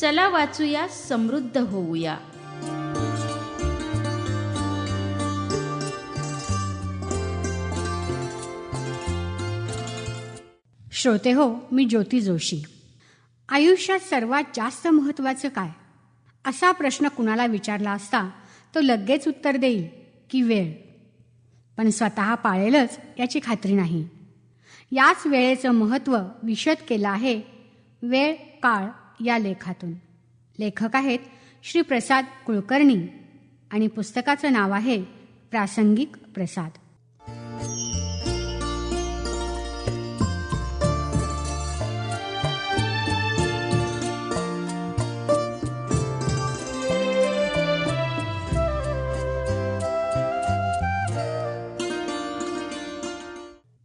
चला वाचूया समृद्ध होऊया. श्रोते हो मी ज्योती जोशी. आयुष्यात सर्वात जास्त महत्त्वाचं काय? असा प्रश्न कुणाला विचारला असता तो लगेच उत्तर देईल की वेळ. पण स्वतः पाळेलच याची खात्री नाही. याच वेळेचं महत्त्व विशद केलं आहे वेळ काळ या लेखातून. लेखक आहेत श्री प्रसाद कुलकर्णी आणि पुस्तकाचं नाव आहे प्रासंगिक प्रसाद.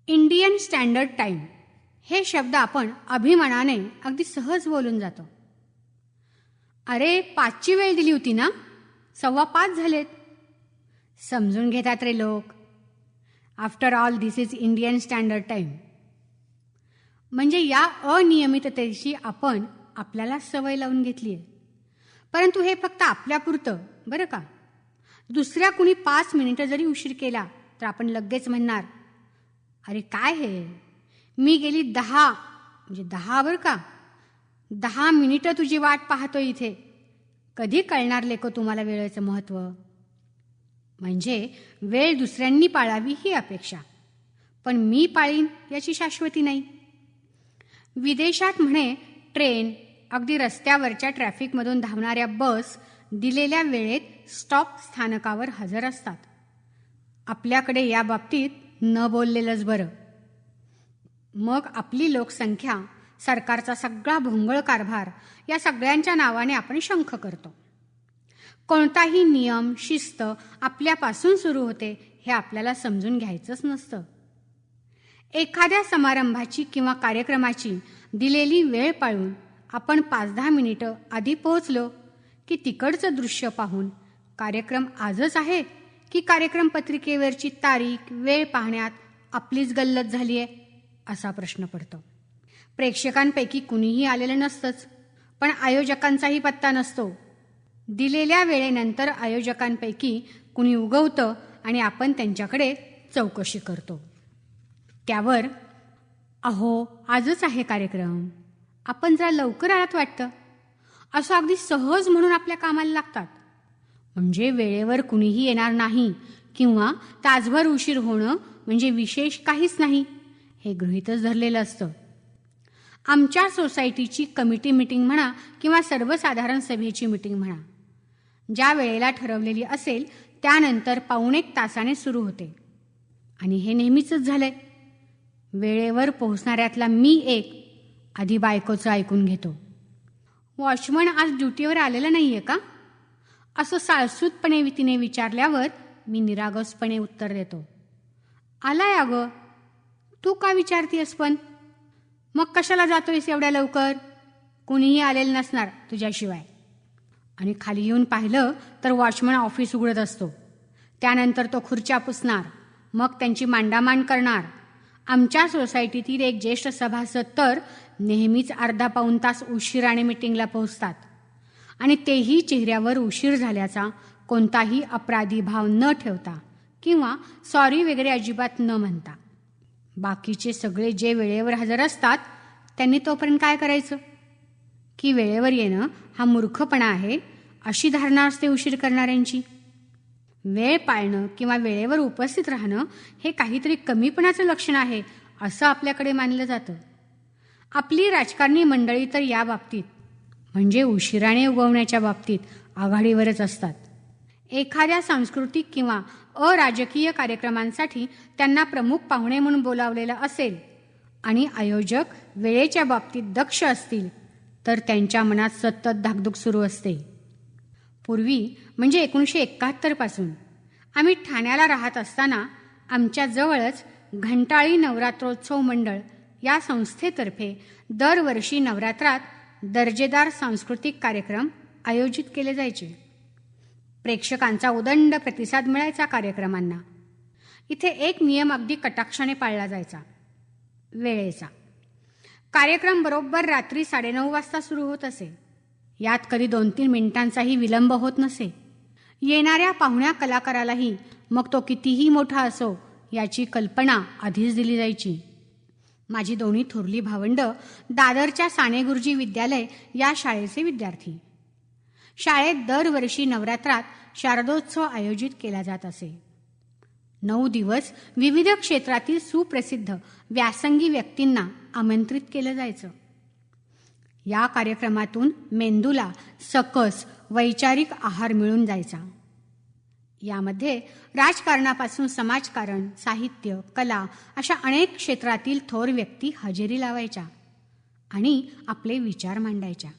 इंडियन स्टँडर्ड टाईम हे शब्द आपण अभिमानाने अगदी सहज बोलून जातो. अरे पाचची वेळ दिली होती ना? सव्वा पाच झालेत. समजून घेतात रे लोक. After all this is Indian standard time म्हणजे या अनियमिततेची आपण आपल्याला सवय लावून घेतली आहे परंतु हे फक्त आपल्यापुरतं बरं का? दुसऱ्या कुणी पाच मिनिटं जरी उशीर केला तर आपण लगेच म्हणणार अरे काय हे? मी गेली दहा म्हणजे दहा बरं का? दहा मिनिटं तुझी वाट पाहतो इथे. कधी कळणार लेखो तुम्हाला वेळेचं महत्त्व म्हणजे वेळ दुसऱ्यांनी पाळावी ही अपेक्षा. पण मी पाळीन याची शाश्वती नाही. विदेशात म्हणे ट्रेन अगदी रस्त्यावरच्या ट्रॅफिकमधून धावणाऱ्या बस दिलेल्या वेळेत स्टॉप स्थानकावर हजर असतात. आपल्याकडे या बाबतीत न बोललेलंच बरं. मग आपली लोकसंख्या सरकारचा सगळा भोंगळ कारभार या सगळ्यांच्या नावाने आपण शंख करतो. कोणताही नियम शिस्त आपल्यापासून सुरू होते हे आपल्याला समजून घ्यायचंच नसतं. एखाद्या समारंभाची किंवा कार्यक्रमाची दिलेली वेळ पाळून आपण पाच दहा मिनिटं आधी पोहोचलो की तिकडचं दृश्य पाहून कार्यक्रम आजच आहे की कार्यक्रम पत्रिकेवरची तारीख वेळ पाहण्यात आपलीच गल्लत झाली आहे असा प्रश्न पडतो. प्रेक्षकांपैकी कुणीही आलेलं नसतंच पण आयोजकांचाही पत्ता नसतो. दिलेल्या वेळेनंतर आयोजकांपैकी कुणी उगवतं आणि आपण त्यांच्याकडे चौकशी करतो. त्यावर अहो आजच आहे कार्यक्रम. आपण जरा लवकर आलात वाटतं. असं अगदी सहज म्हणून आपल्या कामाला लागतात. म्हणजे वेळेवर कुणीही येणार नाही किंवा तासभर उशीर होणं म्हणजे विशेष काहीच नाही. हे गृहीतच धरलेलं असतं. आमच्या सोसायटीची कमिटी मिटिंग म्हणा किंवा सर्वसाधारण सभेची मिटिंग म्हणा ज्या वेळेला ठरवलेली असेल त्यानंतर पाऊणेक तासाने सुरू होते. आणि हे नेहमीच झालंय. वेळेवर पोहोचणाऱ्यातला मी एक आधी बायकोचं ऐकून घेतो. वॉचमन आज ड्युटीवर आलेला आहे का? असं साळसूतपणे तिने विचारल्यावर मी निरागसपणे उत्तर देतो. आलाय अगं तू का विचारतीयस पण? मग कशाला जातोयस एवढ्या लवकर? कुणीही आलेलं नसणार तुझ्याशिवाय. आणि खाली येऊन पाहिलं तर वॉचमन ऑफिस उघडत असतो. त्यानंतर तो खुर्च्या पुसणार मग त्यांची मांडामांड करणार. आमच्या सोसायटीतील एक ज्येष्ठ सभासद तर नेहमीच अर्धा पाऊण तास उशिराने मिटिंगला पोहोचतात. आणि तेही चेहऱ्यावर उशीर झाल्याचा कोणताही अपराधी भाव न ठेवता किंवा सॉरी वगैरे अजिबात न म्हणता. बाकीचे सगळे जे वेळेवर हजर असतात त्यांनी तोपर्यंत काय करायचं? की वेळेवर येणं हा मूर्खपणा आहे अशी धारणा असते उशीर करणाऱ्यांची. वेळ पाळणं किंवा वेळेवर उपस्थित राहणं हे काहीतरी कमीपणाचं लक्षण आहे असं आपल्याकडे मानलं जातं. आपली राजकारणी मंडळी तर या बाबतीत म्हणजे उशिराने उगवण्याच्या बाबतीत आघाडीवरच असतात. एखाद्या सांस्कृतिक किंवा अराजकीय कार्यक्रमांसाठी त्यांना प्रमुख पाहुणे म्हणून बोलावलेलं असेल. आणि आयोजक वेळेच्या बाबतीत दक्ष असतील तर त्यांच्या मनात सतत धाकधूक सुरू असते. पूर्वी म्हणजे एकोणीसशे एकाहत्तरपासून आम्ही ठाण्याला राहत असताना आमच्या जवळच घंटाळी नवरात्रोत्सव मंडळ या संस्थेतर्फे दरवर्षी नवरात्रात दर्जेदार सांस्कृतिक कार्यक्रम आयोजित केले जायचे. प्रेक्षकांचा उदंड प्रतिसाद मिळायचा कार्यक्रमांना. इथे एक नियम अगदी कटाक्षाने पाळला जायचा. वेळेचा. कार्यक्रम बरोबर रात्री साडेनऊ वाजता सुरू होत असे. यात कधी दोन तीन मिनिटांचाही विलंब होत नसे. येणाऱ्या पाहुण्या कलाकारालाही मग तो कितीही मोठा असो याची कल्पना आधीच दिली जायची. माझी दोन्ही थोरली भावंड दादरच्या साने गुरुजी विद्यालय या शाळेचे विद्यार्थी. शाळेत दरवर्षी नवरात्रात शारदोत्सव आयोजित केला जात असे. नऊ दिवस विविध क्षेत्रातील सुप्रसिद्ध व्यासंगी व्यक्तींना आमंत्रित केलं जायचं. या कार्यक्रमातून मेंदूला सकस वैचारिक आहार मिळून जायचा. यामध्ये राजकारणापासून समाजकारण साहित्य कला अशा अनेक क्षेत्रातील थोर व्यक्ती हजेरी लावायच्या आणि आपले विचार मांडायच्या.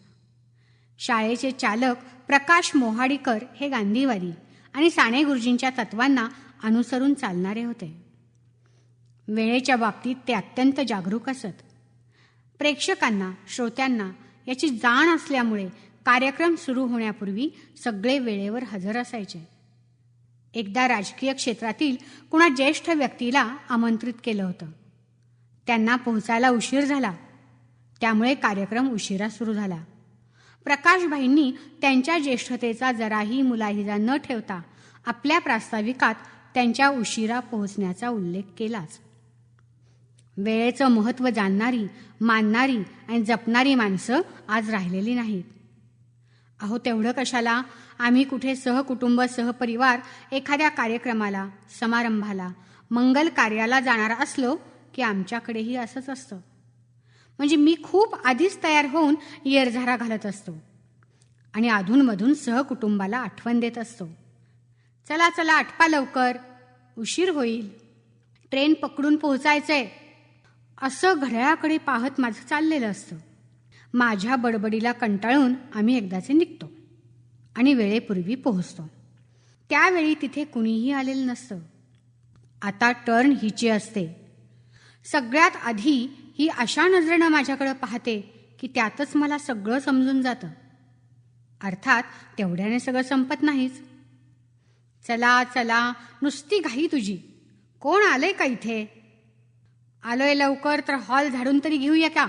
शाळेचे चालक प्रकाश मोहाडीकर हे गांधीवादी आणि साने गुरुजींच्या तत्वांना अनुसरून चालणारे होते. वेळेच्या बाबतीत ते अत्यंत जागरूक असत. प्रेक्षकांना श्रोत्यांना याची जाण असल्यामुळे कार्यक्रम सुरू होण्यापूर्वी सगळे वेळेवर हजर असायचे. एकदा राजकीय क्षेत्रातील कुणा ज्येष्ठ व्यक्तीला आमंत्रित केलं होतं. त्यांना पोहोचायला उशीर झाला. त्यामुळे कार्यक्रम उशिरा सुरू झाला. प्रकाशभाईंनी त्यांच्या ज्येष्ठतेचा जराही मुलाहिजा न ठेवता आपल्या प्रास्ताविकात त्यांच्या उशिरा पोहोचण्याचा उल्लेख केलाच. वेळेचं महत्त्व जाणणारी मानणारी आणि जपणारी माणसं आज राहिलेली नाहीत. अहो तेवढं कशाला? आम्ही कुठे सहकुटुंब सहपरिवार एखाद्या कार्यक्रमाला समारंभाला मंगल कार्याला जाणार असलो की आमच्याकडेही असंच असतं. म्हणजे मी खूप आधीच तयार होऊन येरझारा घालत असतो. आणि अधूनमधून सहकुटुंबाला आठवण देत असतो. चला चला आटपा लवकर. उशीर होईल. ट्रेन पकडून पोहोचायचंय. असं घड्याळाकडे पाहत माझं चाललेलं असतं. माझ्या बडबडीला कंटाळून आम्ही एकदाचे निघतो आणि वेळेपूर्वी पोहोचतो. त्यावेळी तिथे कुणीही आलेलं नसतं. आता टर्न हिची असते. सगळ्यात आधी ही अशा नजरेनं माझ्याकडं पाहते की त्यातच मला सगळं समजून जातं. अर्थात तेवढ्याने सगळं संपत नाहीच. चला चला नुसती घाई तुझी. कोण आले का इथे? आलोय लवकर तर हॉल झाडून तरी घेऊया का?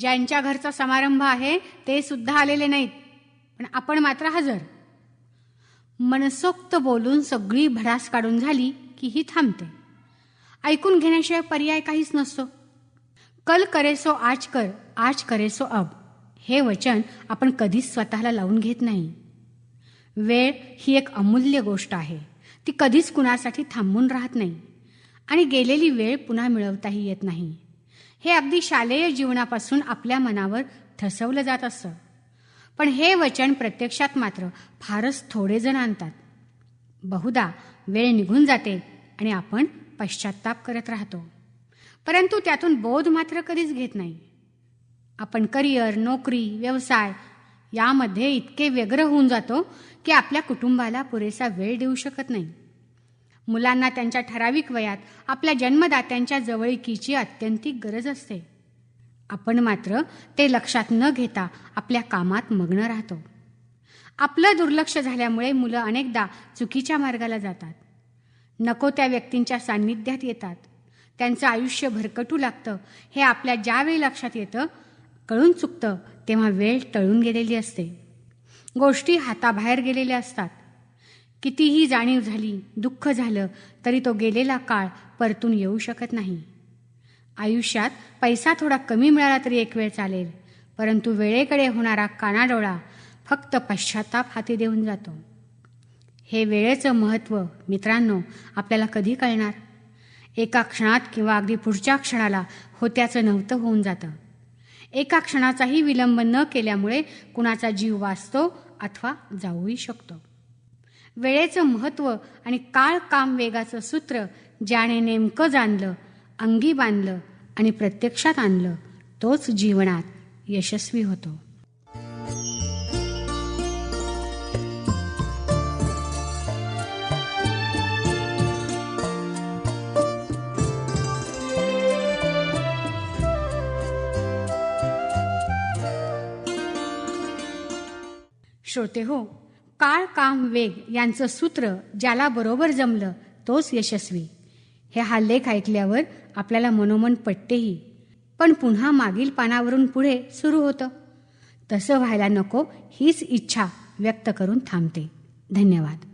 ज्यांच्या घरचा समारंभ आहे ते सुद्धा आलेले नाहीत. पण आपण मात्र हजर. मनसोक्त बोलून सगळी भडास काढून झाली की ही थांबते. ऐकून घेण्याशिवाय पर्याय काहीच नसतो. कल करेसो आज कर आज करेसो अब. हे वचन आपण कधीच स्वतःला लावून घेत नाही. वेळ ही एक अमूल्य गोष्ट आहे. ती कधीच कुणासाठी थांबून राहत नाही. आणि गेलेली वेळ पुन्हा मिळवताही येत नाही. हे अगदी शालेय जीवनापासून आपल्या मनावर ठसवलं जात असतं. पण हे वचन प्रत्यक्षात मात्र फारच थोडे जण आणतात. बहुधा वेळ निघून जाते आणि आपण पश्चाताप करत राहतो. परंतु त्यातून बोध मात्र कधीच घेत नाही. आपण करिअर नोकरी व्यवसाय यामध्ये इतके व्यग्र होऊन जातो की आपल्या कुटुंबाला पुरेसा वेळ देऊ शकत नाही. मुलांना त्यांच्या ठराविक वयात आपल्या जन्मदात्यांच्या जवळकीची अत्यंतिक गरज असते. आपण मात्र ते लक्षात न घेता आपल्या कामात मग्न राहतो. आपलं दुर्लक्ष झाल्यामुळे मुलं अनेकदा चुकीच्या मार्गाला जातात. नको त्या व्यक्तींच्या सान्निध्यात येतात. त्यांचं आयुष्य भरकटू लागतं. हे आपल्या ज्यावेळी लक्षात येतं कळून चुकतं तेव्हा वेळ टळून गेलेली असते. गोष्टी हाताबाहेर गेलेल्या असतात. कितीही जाणीव झाली दुःख झालं तरी तो गेलेला काळ परतून येऊ शकत नाही. आयुष्यात पैसा थोडा कमी मिळाला तरी एक वेळ चालेल परंतु वेळेकडे होणारा कानाडोळा फक्त पश्चाताप हाती देऊन जातो. हे वेळेचं महत्त्व मित्रांनो आपल्याला कधी कळणार? एका क्षणात किंवा अगदी पुढच्या क्षणाला होत्याचं नव्हतं होऊन जातं. एका क्षणाचाही विलंब न केल्यामुळे कुणाचा जीव वाचतो अथवा जाऊही शकतो. वेळेचं महत्त्व आणि काळ काम वेगाचं सूत्र ज्याने नेमकं जाणलं अंगी बांधलं आणि प्रत्यक्षात आणलं तोच जीवनात यशस्वी होतो. श्रोते हो काळ काम वेग यांचं सूत्र ज्याला बरोबर जमलं तोच यशस्वी. हे हा लेख ऐकल्यावर आपल्याला मनोमन पटतेही. पण पुन्हा मागील पानावरून पुढे सुरू होतं. तसं व्हायला नको हीच इच्छा व्यक्त करून थांबते. धन्यवाद.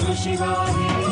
कृषिवाहिनी